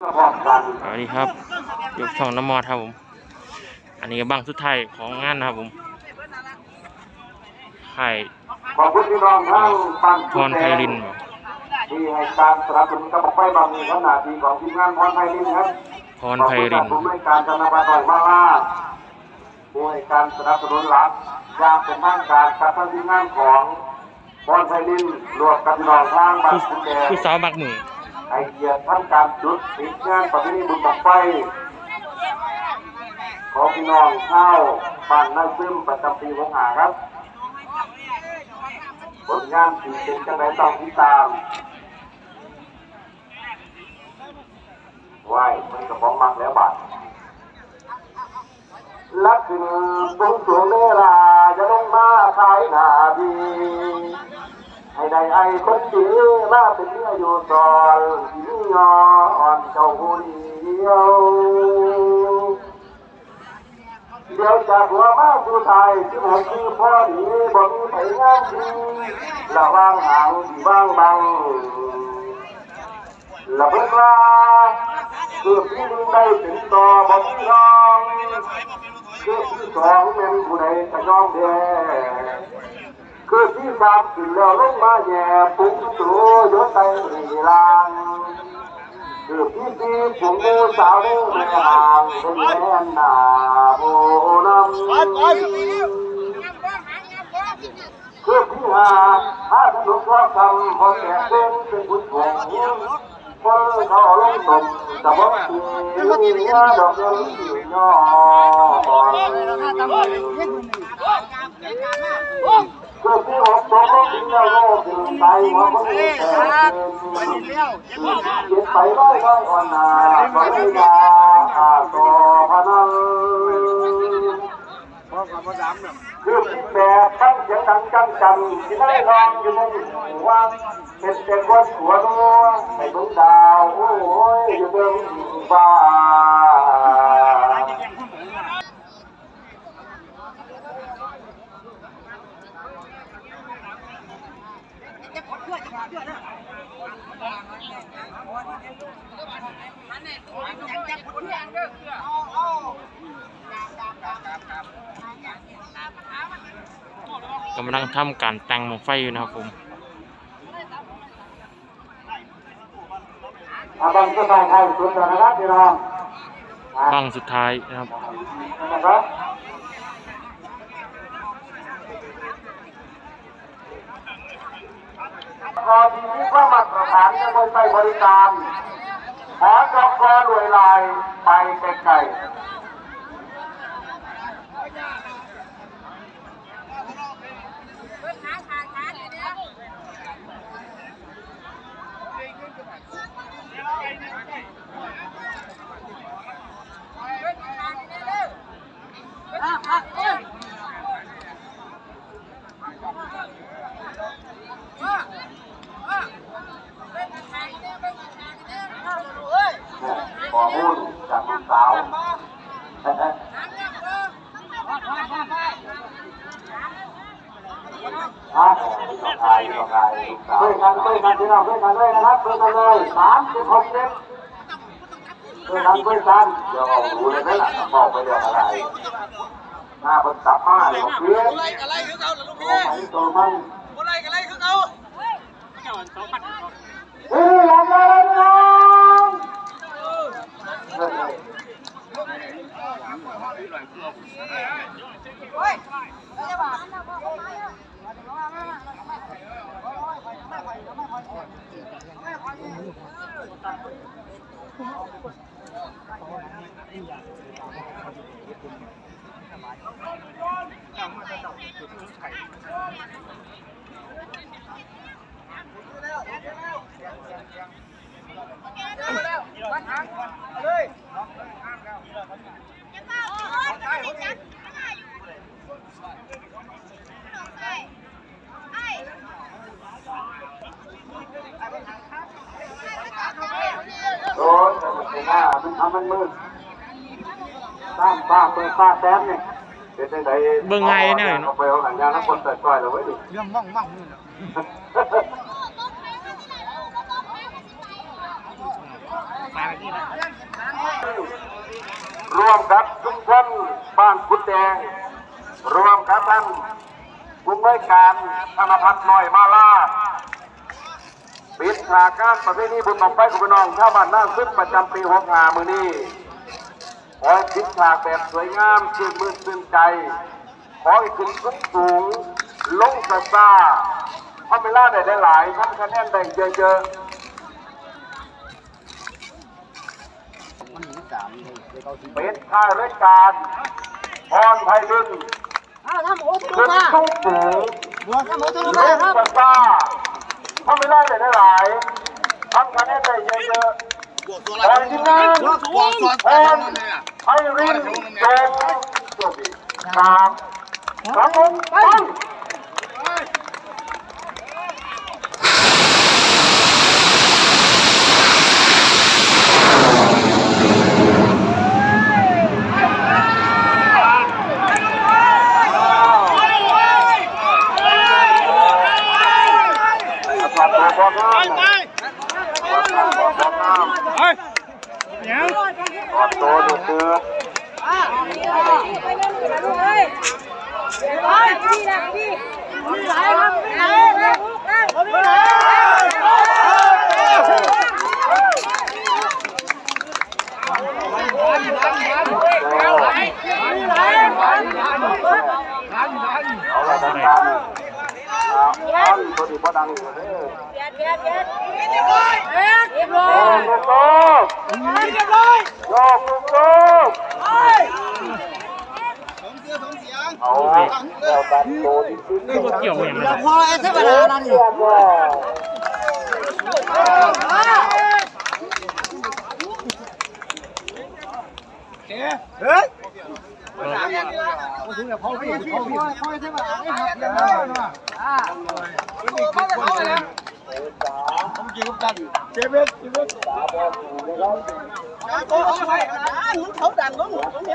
พร้อมกันสวัสดีครับยกช่องน้ำมอดครับผม อันนี้ก็บังสุดท้ายของงานนะครับผมไข่ขอบคุณพี่น้องทั้งปันพรไพรินบ่ที่ให้การสนับสนุนกระบอกไฟบางมีขนาดดีของทีมงานพรไพรินครับพรไพรินขอบคุณผู้ให้การธนบัตรหน่อยมากมากผู้ให้การสนับสนุนหลักอย่างเป็นทางการกับทางทีมงานของพรไพรินรวมกับพี่น้องทางบ้านผู้คุณแดงผู้สาวบักมือ ไอเกียรติทำการจุดติดงานประเพณีบุญบังไฟขอพี่น้องเข้าบ้านน้าซึมประจำปีหกหาครับผลงานสีเป็นจังไรต้องติดตามไหวมันกับของมักแล้วบัดลักขึ้นตรงสูงเวลาจะลงมาขายหนาดี ให้ได้ไอ้คนจีมาเป็นเมียอยู่ซอนที่ยออ่อนเจ้าผู้เดียวเดี๋ยวจากหัวมาสู่ไทยที่ผมคือพ่อดีบ่มีไผงานดีระวางห่างที่ว่างบังละเบิดลาคือพี่หนึ่งได้เป็นต่อบ่มีรองคือพี่สองเป็นผู้ใดจะยอมแพ้ คือที่สามขึ้นแล้วลงมาแย่ปุ๊บตัวโยนไปลางคือพี่พี่ผมมูสาวเล่แม่ห่างเป็นแม่นาโบนำคือพี่หาถ้าถนนก็ทำพอแก่เป็นเป็นบุญหงคนเขาลงตมแต่ว่าพี่เนี้ดอกยังย่อคือพี่หกตัวก็พี่เนี้ยโลกถึงใจหัวมันแต่เก็บไปร้อยร้อยอ่ อนนาก็ไม่ยาอาต่อพนันคือพี่แม่ตั้งเสียงดังจังจังที่ได้ลองอยู่ในหัวเป็นเสียงวัดหัวนัวในดวงดาวโอ้ยอยู่เดิมฟ้า กำลังทำการแต่งหมองไฟอยู่นะครับผมอาบังก็ได้ใครสุดนะครับพี่น้องบังสุดท้ายนะครับ นะครับ พอดีนี้ก็มาตรฐานในบริไปบริการ ขอจอกรรวยลายไปไกลๆ ข้อมูลจากลูกสาว ฮะต้องทายต้องทายลูกสาวด้วยกันด้วยกันที่เราด้วยกันด้วยนะครับด้วยกันเลยสามสิบหกเซนด้วยกันด้วยกันเดี๋ยวเอาดูเลยไหมล่ะบอกไปเรื่องอะไรหน้าคนตับผ้าเลยบอกเพื่อนอะไรอะไรคือเขาล่ะลูกโอ้พี่ยตัวมันอะไรอะไรคือเขาเฮ้ยยังไงน้อ งเฮ้ย โอ้ยแต่มันเป็นหน้า มันทำมันมืดสร้างป้าเปิดป้าแต้มเนี่ยเป็นจังไดเบิ่งไงเนี่ยเนาะเอาไปเอาหลังยางน้ำคนใส่ก้อยเราไว้ดิเรื่องว่องว่องนี่แหละมาที่นะร่วมกับชุมชนบ้านกุดแดงรวมกับท่านผู้บริการธนพัฒน์น้อยมาลา ปิดฉากการประเพณีบุญบังไฟของพี่น้องชาวบ้านน่าซึ้งประจำปีหกหามือนี้ขอให้ปิดฉากแบบสวยงามชื่นมื่นชื่นใจ ขอให้ขึ้นสูงสูงลงซาซาทำเวลาได้หลายๆทำคะแนนได้เยอะๆเป็นท่ารายการพรไพลินอ้าวทำโอ้ทุขึ้นมาสูงสูงหัวโอ้ทุลมางครับซาซา ทำเวลาได้หลายๆทำคะแนนได้เยอะๆขอให้ทีมงานบอกสอนพรไพลินจงโชคดีครับครับผมไปป ตัวพอน้ำนะปรับตัวพอน้ำเฮ้ยปรับตัวดูคือไปเล่นกันลูกเอ้ยไปพี่นะพี่พี่ไหลครับพี่ไหลลูกนะพี่ไหล เอาละดังดังเอาอัน ตัวนี้พอดังอยู่เด้อเบียดเบียดเบียดเรียบร้อยเรียบร้อโยยกลูกโยกเรียบร้อยโยกลูกโยกเอาแล้วดันโตที่สุดนี่เกี่ยวอย่างไรพอไอ้เทวดานั่นเรียบร้อยเฮ้ยถึงแล้วพ่อพี่พ่อพี่พ่อเทวดาได้ครับยังไงวะอ่าพ่อจะเข้าไปแล้ว ผมกินกับกันเจ็บเบ็ดเจ็บเบ็ดโอ้ยเขาดังล้มผม